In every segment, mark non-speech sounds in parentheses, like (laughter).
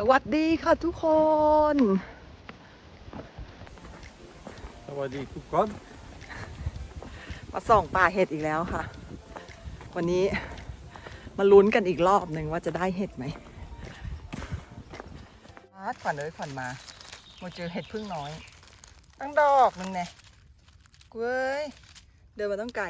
สวัสดีค่ะทุกคน สวัสดีทุกคนมาส่องป่าเห็ดอีกแล้วค่ะ วันนี้มาลุ้นกันอีกรอบหนึ่งว่าจะได้เห็ดไหมอาร์ตขวัญเอ้ยขวัญมามาเจอเห็ดพึ่งน้อย ตั้งดอกหนึ่งแน่กูเอ้ย เดินมาต้องไกล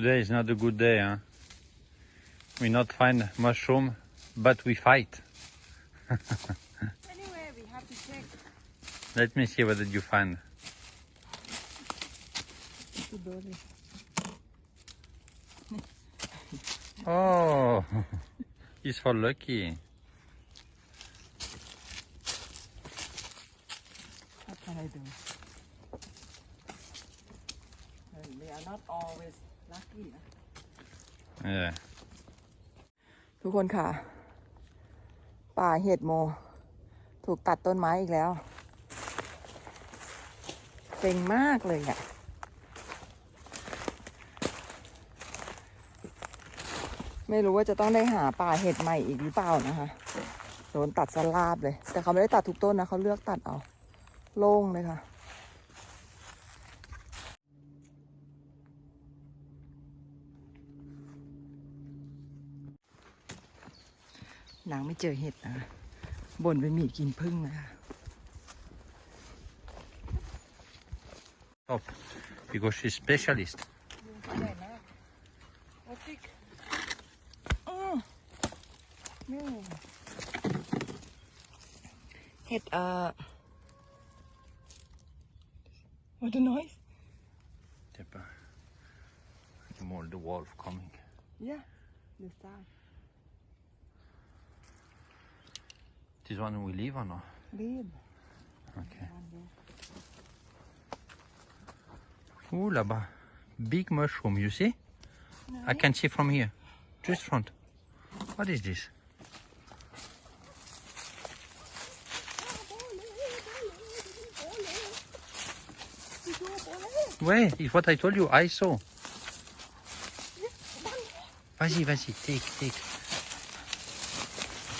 today is not a good day, huh? We not find mushroom, but we fight. anyway, we have to check. Let me see what did you find. oh, (laughs) he's for lucky. What can I do? we are not always lucky นะ Yeah. ทุกคนค่ะ ป่าเห็ดโม ถูกตัดต้นไม้อีกแล้วเซ็งมากเลยอะไม่รู้ว่าจะต้องได้หาป่าเห็ดใหม่อีกหรือเปล่านะคะโดนตัดสลาบเลย แต่เขาไม่ได้ตัดทุกต้นนะเขาเลือกตัดเอา โล่งเลยค่ะ นางไม่เจอเห็ดนะบ่นไปหมีกินพึ่งนะคะ Top, because she's specialist. เห็ดเอ่อ what the noise Yep. More the wolf coming. yeah the sound This one we leave or no? leave Okay. Ooh, là-bas. Big mushroom, you see? No. I can see from here. Just front. What is this? Ouais, it's what I told you. I saw. Vas-y, vas-y, take, take.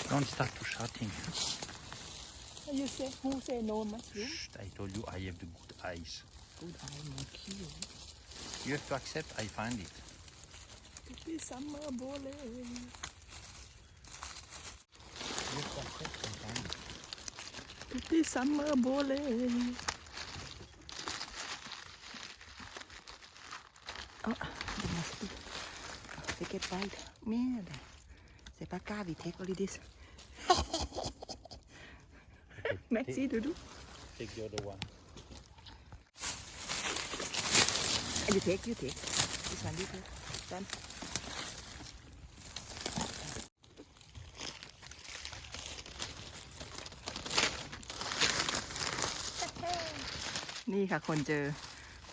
Don't start to shouting. you say who say no mushroom Shh, I told you I have the good eyes. good eye monkey You have to accept I find it. this summer bole You have to accept I find it. this summer bole เอ๋อเดี๋ยวมาสิไปเก็ บไว้แม่เด้อเซปากาวิเทคโอลิดิสแม็กซี่ดูดู Take the other one. you take you take this one you take done นี่ค่ะคนเจอ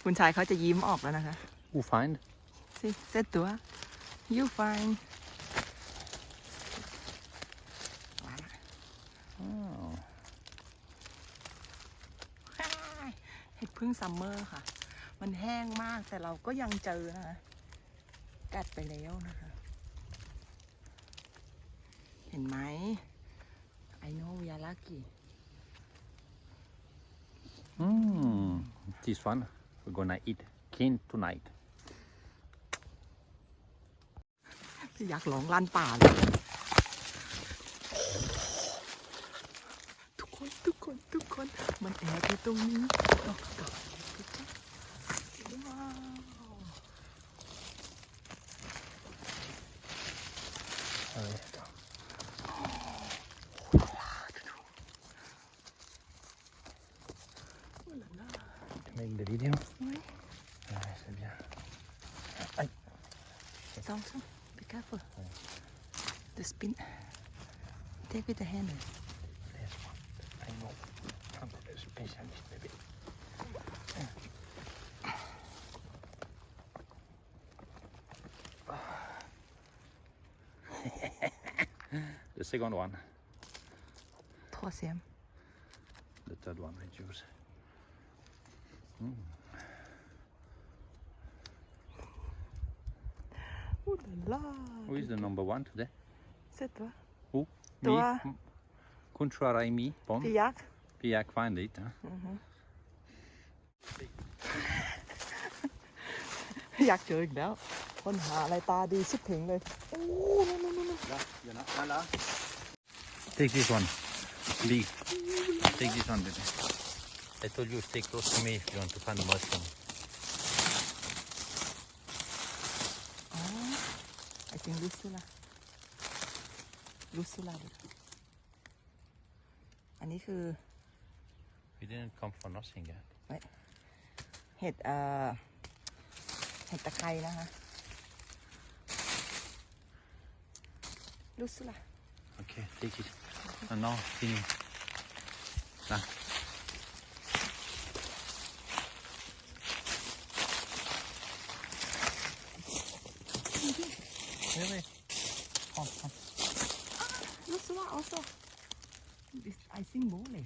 คุณชายเขาจะยิ้มออกแล้วนะคะ Who find? สิเซตตัว you fine มาละ Oh. เห็ดพึ่งซัมเมอร์ค่ะ มันแห้งมากแต่เราก็ยังเจอนะคะกัดไปแล้วนะคะ เห็นไหม I know we are lucky Mm. This one we're gonna eat clean tonight. อยากหลงลั่นป่าเลยทุก คนทุกคนทุกคนมันแอบอยู่ตรงนี้ดอกดอกว้าว To make the video. Oui. Ouais, c'est bien. สองสอง be careful the spin take with the hand the second one. Troisième. The third one I choose. อู้ดล่า Who is the number one today? เสร็จตัว Who? Toi. Me? M- Contra Raimi. Bon. พี่ยักษ์ Piak find it. Huh? อยากเจออีกแล้ว คนหาอะไรตาดีชิบถึงเลย โอ้นู่น นู่นนู่น Là, il y en a un là. Take this one. Big. Take this one, baby. I told you stay close to me if you want to find the mushroom. อ๋อไอซิงลุสล่ะลุสล่ะอันนี้คือ We didn't come for nothing yet. เห็ดเอ่อเห็ดตะไคร้นะคะ ลุสล่ะ Okay, take it. And now, fini. Là. Oui, oui. Prends, prends. ลุสล่ะ also this I think โบเลย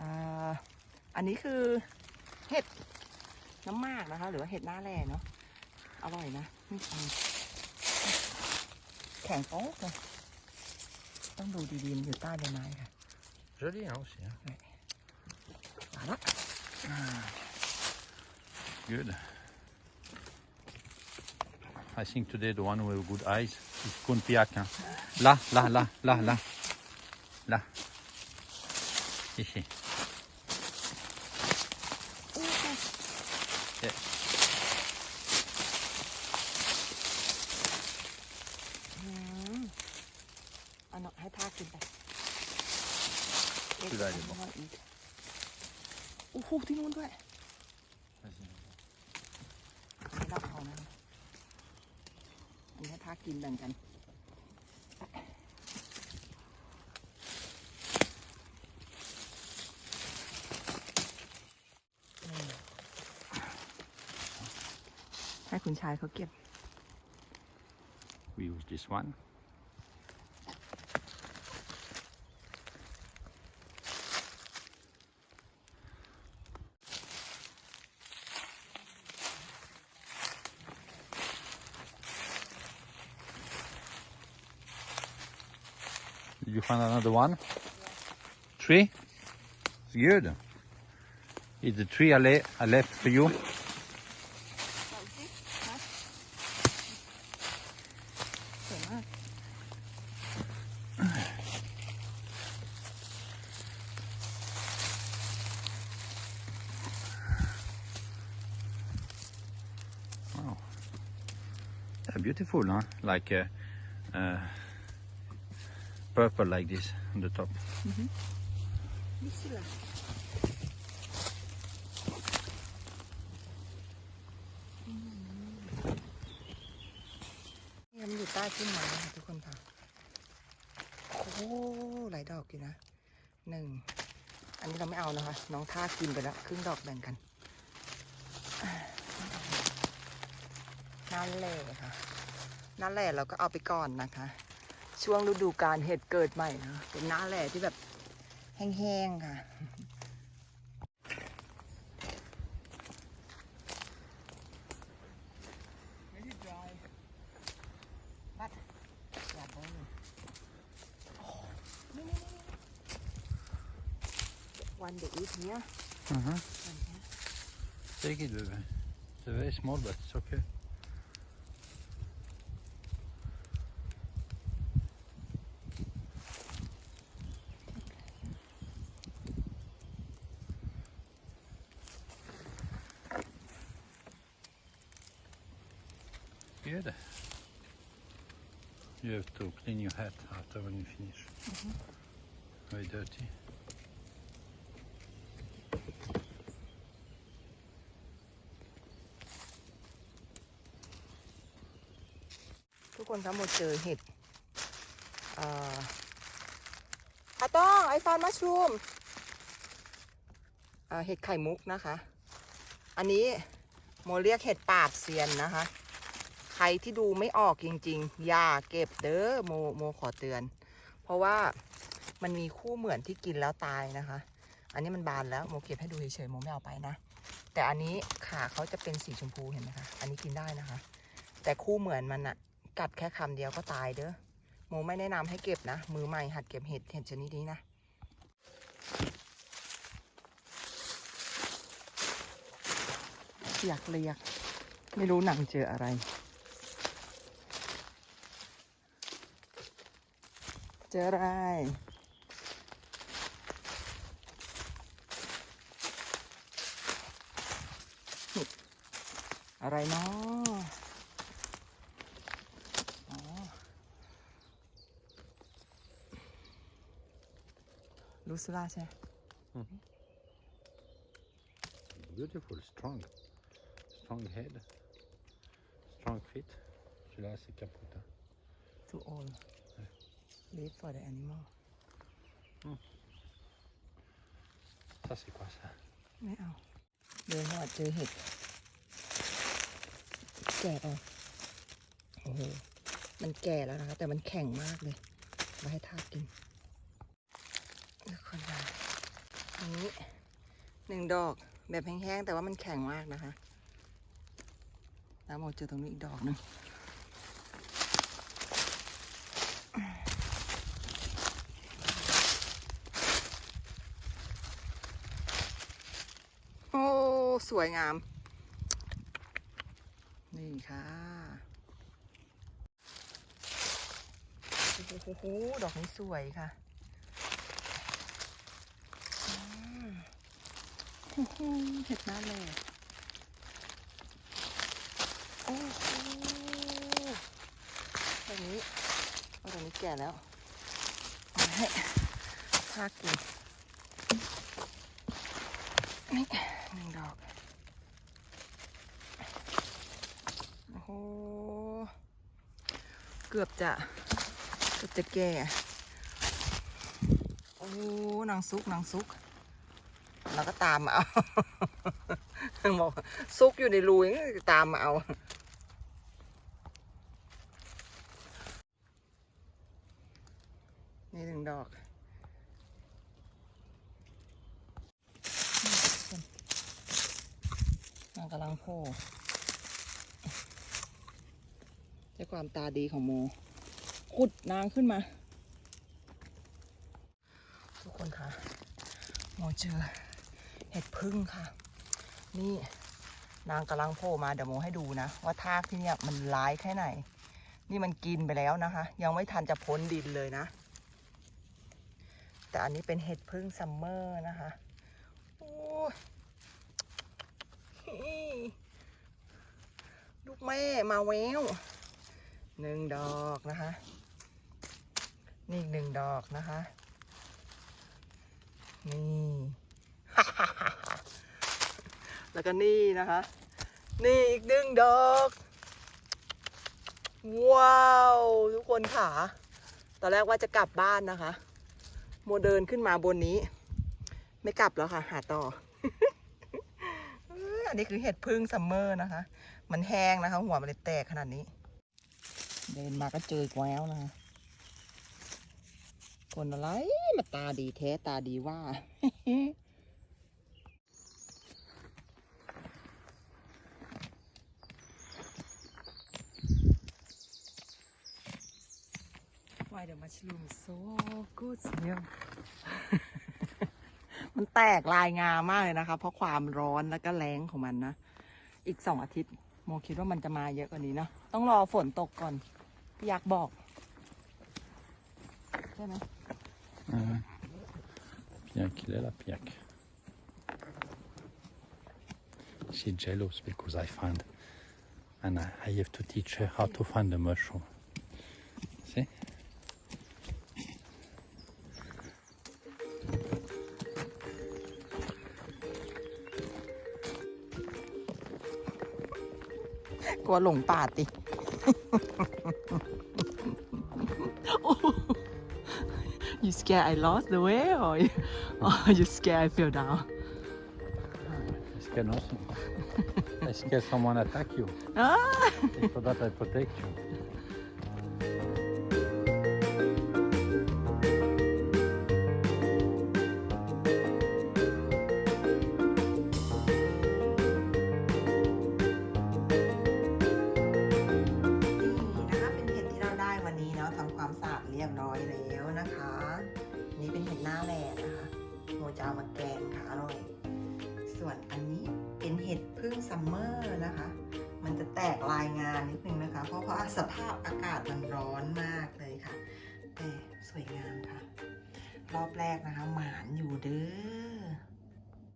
อ่าอันนี้คือเห็ดน้ำมากนะคะ หรือว่าเห็ดหน้าแร่เนาะ อร่อยนะนี่อัน แข็งโป๊กเลยต้องดูดีๆมันอยู่ใต้ใบไม้ค่ะ Joli hein, aussi. Hein. มาละ Good. I think today the one with good eyes is Kunpiak. Hein. Là, là, là, là, là. Là. Ici. โอ้โห Yeah. โอ้โหที่นู้นด้วยไม่รับเขานะอันนี้ถ้ากินแบ่งกันให้คุณชายเขาเก็บ We use this one. find another one. Tree. It's good. Is the tree I, le I left for you. Wow. Yeah, beautiful, huh? Like uh, uh, purple like this on the top. นี่สิล่ะนี่มันอยู่ใต้ต้นไม้ค่ะทุกคนค่ะ โอ้หลายดอกอยู่นะหนึ่ง อันนี้เราไม่เอานะคะ น้องท่ากินไปแล้วครึ่งดอกแบ่งกันนั่นแหละค่ะนั่นแหละเราก็เอาไปก่อนนะคะ ช่วงฤดูกาลเห็ดเกิดใหม่นะเป็นหน้าแหล่ที่แบบแห้งๆค่ะ Very dry. But yeah, burning. Oh, no, no, no, no. One they eat here. Uh-huh. One here. Take it, baby. It's very small, but it's okay. Good. You have to clean your hat after when you finish. Very dirty. ทุกคนครับหมดเจอเห็ดอ่าอาต้องไอฟานมัชรูมอ่าเห็ดไข่มุกนะคะ อันนี้โมเรียกเห็ดปาดเซียนนะคะ ใครที่ดูไม่ออกจริง ๆ อย่าเก็บเด้อโมโมขอเตือน เพราะว่ามันมีคู่เหมือนที่กินแล้วตายนะคะ อันนี้มันบานแล้วโมเก็บให้ดูเฉยๆโมไม่เอาไปนะ แต่อันนี้ขาเขาจะเป็นสีชมพูเห็นไหมคะ อันนี้กินได้นะคะ แต่คู่เหมือนมันอะกัดแค่คำเดียวก็ตายเด้อโมไม่แนะนำให้เก็บนะ มือใหม่หัดเก็บเห็ดเห็ดชนิดนี้นะอยกเรียก ไม่รู้หนังเจออะไร เจออะไร อะไรเนาะอ๋อลูซิล่าใช่ไหม Beautiful, strong. Strong head. Strong feet. Celui-là, c'est Caputa. too old leave for the animal Ça, c'est quoi ça ไม่เอา เดินหอดเจอเห็ดแก่เอาโอ้โหมันแก่แล้วนะคะ แต่มันแข็งมากเลยมาให้ทาสกินแล้วคนละอันนี้หนึ่งดอกแบบแห้งๆ แต่ว่ามันแข็งมากนะคะ แล้วโมเจอตรงนี้อีกดอกหนึงโอ้ สวยงาม นี่ค่ะโอ้โหดอกนี้สวยค่ะเห็ดหน้าแหลกโอ้โหตรงนี้อาตรงนี้แก่แล้วเอาให้ทากินนี่หนึ่งดอก โอ้โหเกือบจะเกือบจะแก่ โอ้นางซุกนางซุกเราก็ตามมาเอาบอกซุกอยู่ในรูยังตามมาเอานี่หนึ่งดอกนางกำลังโผล่ ด้วยความตาดีของโมขุดนางขึ้นมา ทุกคนคะโมเจอเห็ดพึ่งค่ะ นี่นางกำลังโผล่มาเดี๋ยวโมให้ดูนะ ว่าทากที่เนี่ยมันร้ายแค่ไหน นี่มันกินไปแล้วนะคะ ยังไม่ทันจะพ้นดินเลยนะ แต่อันนี้เป็นเห็ดพึ่งซัมเมอร์นะคะโอ้ยลูกแม่มาแวว หนึ่งดอกนะคะ นี่อีกหนึ่งดอกนะคะ นี่ แล้วก็นี่นะคะ นี่อีกหนึ่งดอก ว้าว ทุกคนค่ะ ตอนแรกว่าจะกลับบ้านนะคะโมเดินขึ้นมาบนนี้ ไม่กลับแล้วค่ะ หาต่ออันนี้คือเห็ดพึ่งซัมเมอร์นะคะ มันแห้งนะคะ หัวมันเลยแตกขนาดนี้ เดินมาก็เจอกแล้วนะคนอะไรมาตาดีแท้ตาดีว่า Why the mushroom is so good smell มันแตกลายงามมากเลยนะคะ เพราะความร้อนแล้วก็แรงของมันนะ อีกสองอาทิตย์ โมคิดว่ามันจะมาเยอะกว่านี้นะต้องรอฝนตกก่อน อยากบอก ใช่ไหม Piak, il est là, Piak. She's jealous because I find, and I, I have to teach her how to find the mushroom. See? กลัว (laughs) you scared I lost the way or you, or (laughs) you scared I fell down? I scared nothing. I scared someone attack you. Ah. I forgot I protect you. อบแรกนะคะ หมานอยู่เด้อ